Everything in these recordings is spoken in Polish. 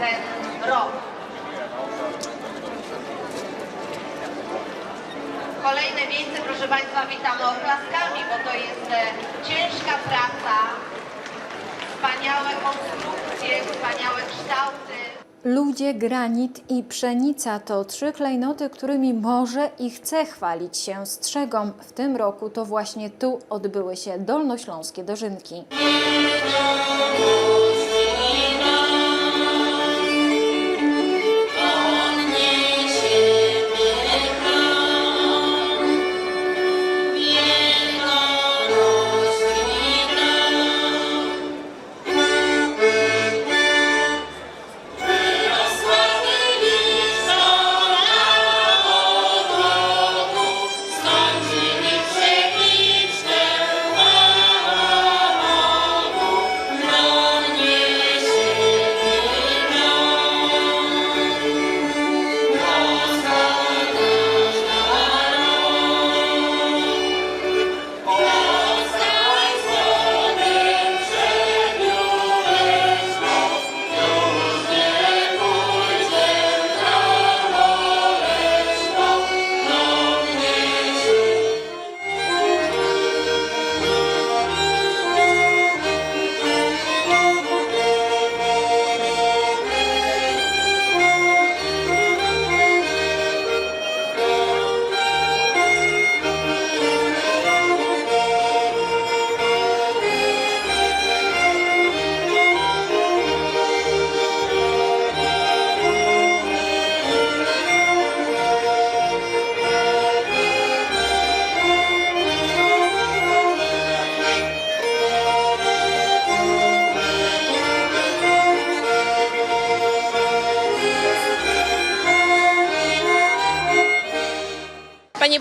ten rok. Kolejne miejsce, proszę Państwa, witamy oklaskami, bo to jest e, ciężka praca, wspaniałe konstrukcje, wspaniałe kształty. Ludzie, granit i pszenica to trzy klejnoty, którymi może i chce chwalić się Strzegom. W tym roku to właśnie tu odbyły się dolnośląskie dożynki. Panie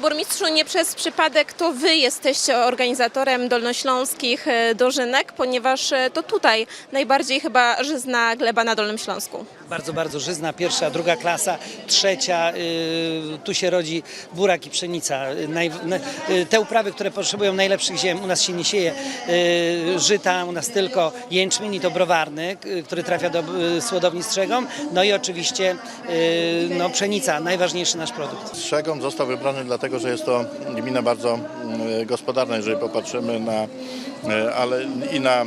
burmistrzu, nie przez przypadek to wy jesteście organizatorem dolnośląskich e, dożynek, ponieważ e, to tutaj najbardziej chyba żyzna gleba na Dolnym Śląsku. Bardzo, bardzo żyzna, pierwsza, druga klasa, trzecia, y, tu się rodzi burak i pszenica. Y, te uprawy, które potrzebują najlepszych ziem, u nas się nie sieje y, żyta, u nas tylko jęczmień i to browarny, który trafia do słodowni strzegom, no i oczywiście no, pszenica, najważniejszy nasz produkt. Strzegom został wybrany dlatego, że jest to gmina bardzo mm, gospodarna, jeżeli popatrzymy na, e, ale i na e,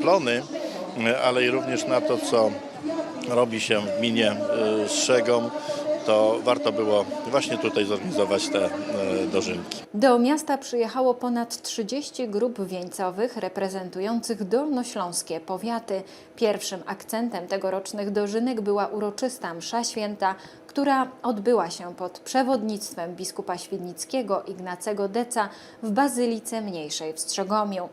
plony, e, ale i również na to, co robi się w gminie Strzegom, to warto było właśnie tutaj zorganizować te e, dożynki. Do miasta przyjechało ponad 30 grup wieńcowych reprezentujących dolnośląskie powiaty. Pierwszym akcentem tegorocznych dożynek była uroczysta msza święta, która odbyła się pod przewodnictwem biskupa świdnickiego Ignacego Deca w Bazylice Mniejszej w Strzegomiu.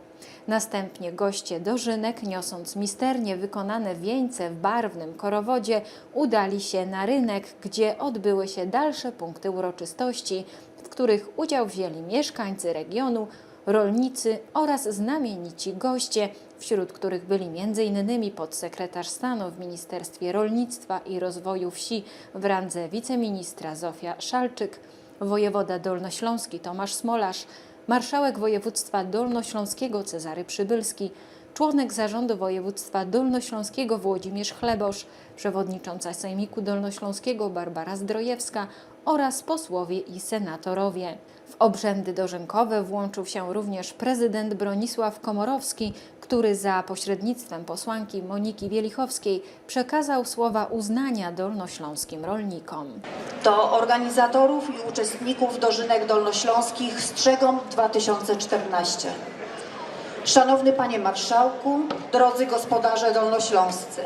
Następnie goście dożynek, niosąc misternie wykonane wieńce w barwnym korowodzie, udali się na rynek, gdzie odbyły się dalsze punkty uroczystości, w których udział wzięli mieszkańcy regionu, rolnicy oraz znamienici goście, wśród których byli m.in. podsekretarz stanu w Ministerstwie Rolnictwa i Rozwoju Wsi w randze wiceministra Zofia Szalczyk, wojewoda dolnośląski Tomasz Smolarz, marszałek województwa dolnośląskiego Cezary Przybylski, członek zarządu województwa dolnośląskiego Włodzimierz Chlebosz, przewodnicząca Sejmiku Dolnośląskiego Barbara Zdrojewska oraz posłowie i senatorowie. W obrzędy dożynkowe włączył się również prezydent Bronisław Komorowski, który za pośrednictwem posłanki Moniki Wielichowskiej przekazał słowa uznania dolnośląskim rolnikom. do organizatorów i uczestników dożynek dolnośląskich Strzegom 2014. Szanowny Panie Marszałku, drodzy gospodarze dolnośląscy.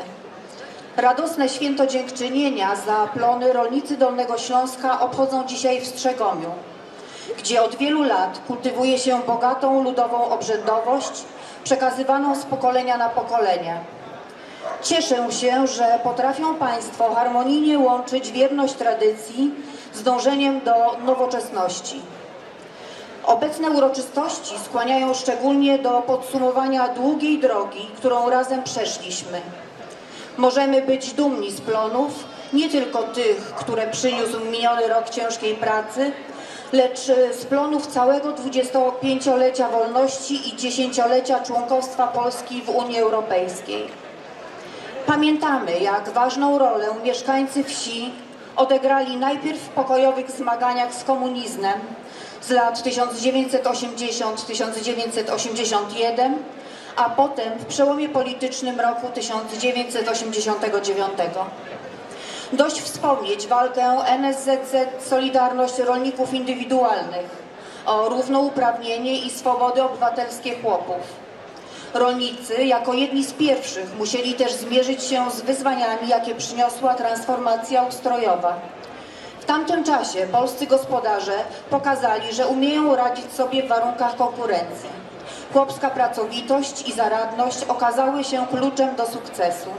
Radosne święto dziękczynienia za plony rolnicy Dolnego Śląska obchodzą dzisiaj w Strzegomiu, gdzie od wielu lat kultywuje się bogatą ludową obrzędowość przekazywaną z pokolenia na pokolenie. Cieszę się, że potrafią Państwo harmonijnie łączyć wierność tradycji z dążeniem do nowoczesności. Obecne uroczystości skłaniają szczególnie do podsumowania długiej drogi, którą razem przeszliśmy. Możemy być dumni z plonów, nie tylko tych, które przyniósł miniony rok ciężkiej pracy, lecz e, z plonów całego 25-lecia wolności i 10-lecia członkostwa Polski w Unii Europejskiej. Pamiętamy, jak ważną rolę mieszkańcy wsi odegrali najpierw w pokojowych zmaganiach z komunizmem z lat 1980-1981, a potem w przełomie politycznym roku 1989. Dość wspomnieć walkę NSZZ Solidarność Rolników Indywidualnych o równouprawnienie i swobody obywatelskie chłopów. Rolnicy jako jedni z pierwszych musieli też zmierzyć się z wyzwaniami, jakie przyniosła transformacja ustrojowa. W tamtym czasie polscy gospodarze pokazali, że umieją radzić sobie w warunkach konkurencji. Chłopska pracowitość i zaradność okazały się kluczem do sukcesu.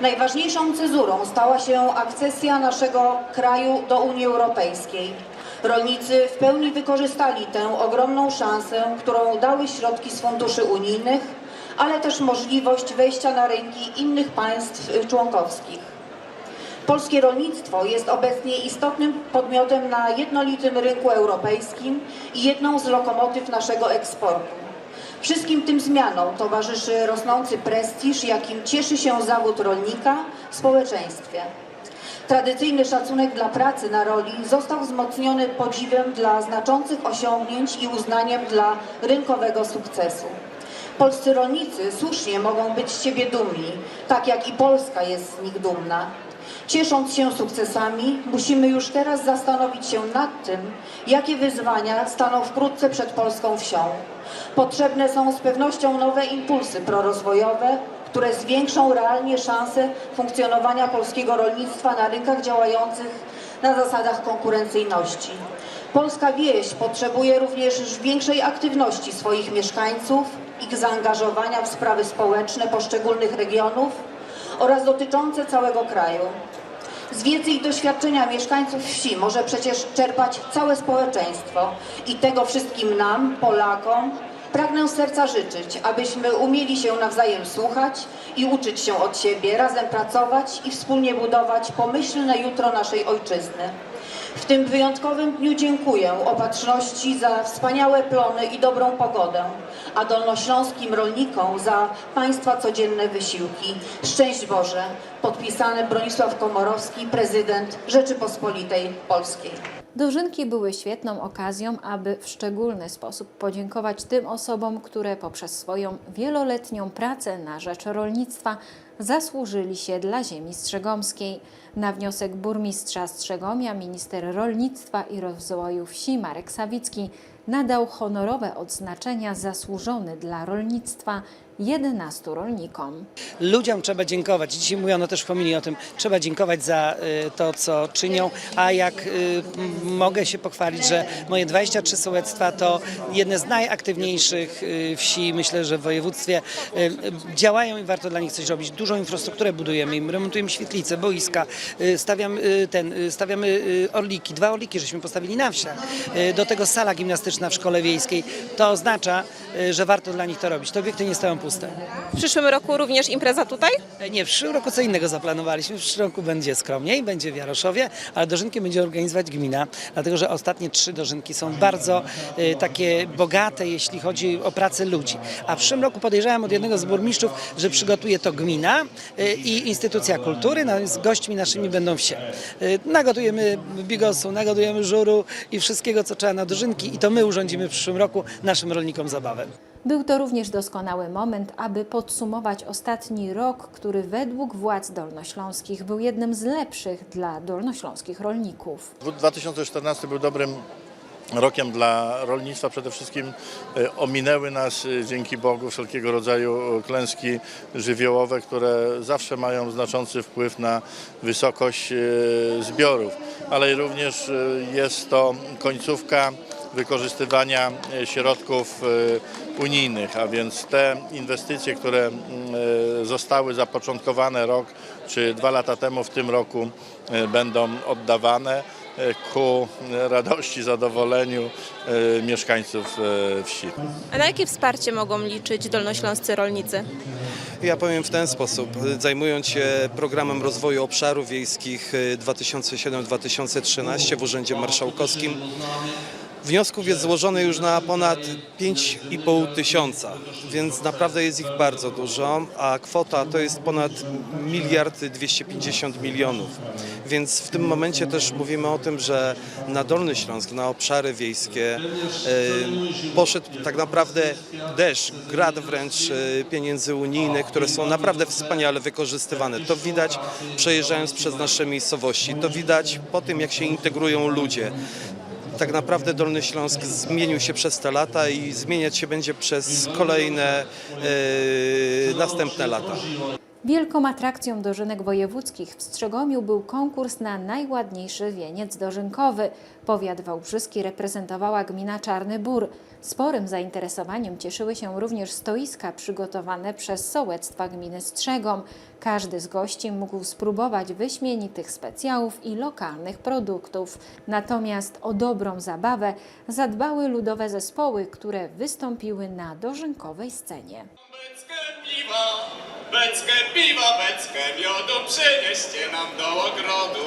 Najważniejszą cezurą stała się akcesja naszego kraju do Unii Europejskiej. Rolnicy w pełni wykorzystali tę ogromną szansę, którą dały środki z funduszy unijnych, ale też możliwość wejścia na rynki innych państw członkowskich. Polskie rolnictwo jest obecnie istotnym podmiotem na jednolitym rynku europejskim i jedną z lokomotyw naszego eksportu. Wszystkim tym zmianom towarzyszy rosnący prestiż, jakim cieszy się zawód rolnika w społeczeństwie. Tradycyjny szacunek dla pracy na roli został wzmocniony podziwem dla znaczących osiągnięć i uznaniem dla rynkowego sukcesu. Polscy rolnicy słusznie mogą być z siebie dumni, tak jak i Polska jest z nich dumna. Ciesząc się sukcesami, musimy już teraz zastanowić się nad tym, jakie wyzwania staną wkrótce przed polską wsią. Potrzebne są z pewnością nowe impulsy prorozwojowe, które zwiększą realnie szanse funkcjonowania polskiego rolnictwa na rynkach działających na zasadach konkurencyjności. Polska wieś potrzebuje również większej aktywności swoich mieszkańców, ich zaangażowania w sprawy społeczne poszczególnych regionów oraz dotyczące całego kraju. Z wiedzy i doświadczenia mieszkańców wsi może przecież czerpać całe społeczeństwo i tego wszystkim nam, Polakom, pragnę serca życzyć, abyśmy umieli się nawzajem słuchać i uczyć się od siebie, razem pracować i wspólnie budować pomyślne jutro naszej ojczyzny. W tym wyjątkowym dniu dziękuję Opatrzności za wspaniałe plony i dobrą pogodę, a dolnośląskim rolnikom za Państwa codzienne wysiłki. Szczęść Boże! Podpisany Bronisław Komorowski, prezydent Rzeczypospolitej Polskiej. Dożynki były świetną okazją, aby w szczególny sposób podziękować tym osobom, które poprzez swoją wieloletnią pracę na rzecz rolnictwa zasłużyli się dla ziemi strzegomskiej. Na wniosek burmistrza Strzegomia minister rolnictwa i rozwoju wsi Marek Sawicki nadał honorowe odznaczenia zasłużony dla rolnictwa 11 rolnikom. Ludziom trzeba dziękować. Dzisiaj mówiono też w homilii o tym, trzeba dziękować za y, to, co czynią, a jak y, mogę się pochwalić, że moje 23 sołectwa to jedne z najaktywniejszych y, wsi, myślę, że w województwie działają i warto dla nich coś robić. Dużą infrastrukturę budujemy im, remontujemy świetlice, boiska, y, stawiam, y, ten, stawiamy orliki, dwa orliki żeśmy postawili na wsiach. Do tego sala gimnastyczna w szkole wiejskiej. To oznacza, że warto dla nich to robić. Te obiekty nie stoją puste. W przyszłym roku również impreza tutaj? E, Nie, w przyszłym roku co innego zaplanowaliśmy. W przyszłym roku będzie skromniej, będzie w Jaroszowie, ale dożynki będzie organizować gmina, dlatego że ostatnie trzy dożynki są bardzo e, takie bogate, jeśli chodzi o pracę ludzi. A w przyszłym roku podejrzewam od jednego z burmistrzów, że przygotuje to gmina e, i instytucja kultury, no, z gośćmi naszymi będą wsie. E, nagotujemy bigosu, nagotujemy żuru i wszystkiego, co trzeba na dożynki i to my urządzimy w przyszłym roku naszym rolnikom zabawę. Był to również doskonały moment, aby podsumować ostatni rok, który według władz dolnośląskich był jednym z lepszych dla dolnośląskich rolników. 2014 był dobrym rokiem dla rolnictwa. Przede wszystkim e, ominęły nas e, dzięki Bogu wszelkiego rodzaju e, klęski żywiołowe, które zawsze mają znaczący wpływ na wysokość zbiorów, ale również jest to końcówka wykorzystywania e, środków e, unijnych, a więc te inwestycje, które mm, e, zostały zapoczątkowane rok czy dwa lata temu w tym roku będą oddawane ku radości, zadowoleniu mieszkańców wsi. A na jakie wsparcie mogą liczyć dolnośląscy rolnicy? Ja powiem w ten sposób. Zajmując się programem rozwoju obszarów wiejskich y, 2007-2013 w Urzędzie Marszałkowskim, Wniosków jest złożone już na ponad 5,5 tysiąca, więc naprawdę jest ich bardzo dużo, a kwota to jest ponad miliard 250 milionów. Więc w tym momencie też mówimy o tym, że na Dolny Śląsk, na obszary wiejskie e, poszedł tak naprawdę deszcz, grad wręcz e, pieniędzy unijnych, które są naprawdę wspaniale wykorzystywane. To widać przejeżdżając przez nasze miejscowości, to widać po tym, jak się integrują ludzie tak naprawdę Dolny Śląsk zmienił się przez te lata i zmieniać się będzie przez kolejne e, następne lata. Wielką atrakcją dożynek wojewódzkich w Strzegomiu był konkurs na najładniejszy wieniec dożynkowy. Powiat wałbrzyski reprezentowała gmina Czarny Bór. Sporym zainteresowaniem cieszyły się również stoiska przygotowane przez sołectwa gminy Strzegom. Każdy z gości mógł spróbować wyśmienitych specjałów i lokalnych produktów. Natomiast o dobrą zabawę zadbały ludowe zespoły, które wystąpiły na dożynkowej scenie. Piwa, beczkę piwa, beczkę miodu przynieście nam do ogrodu.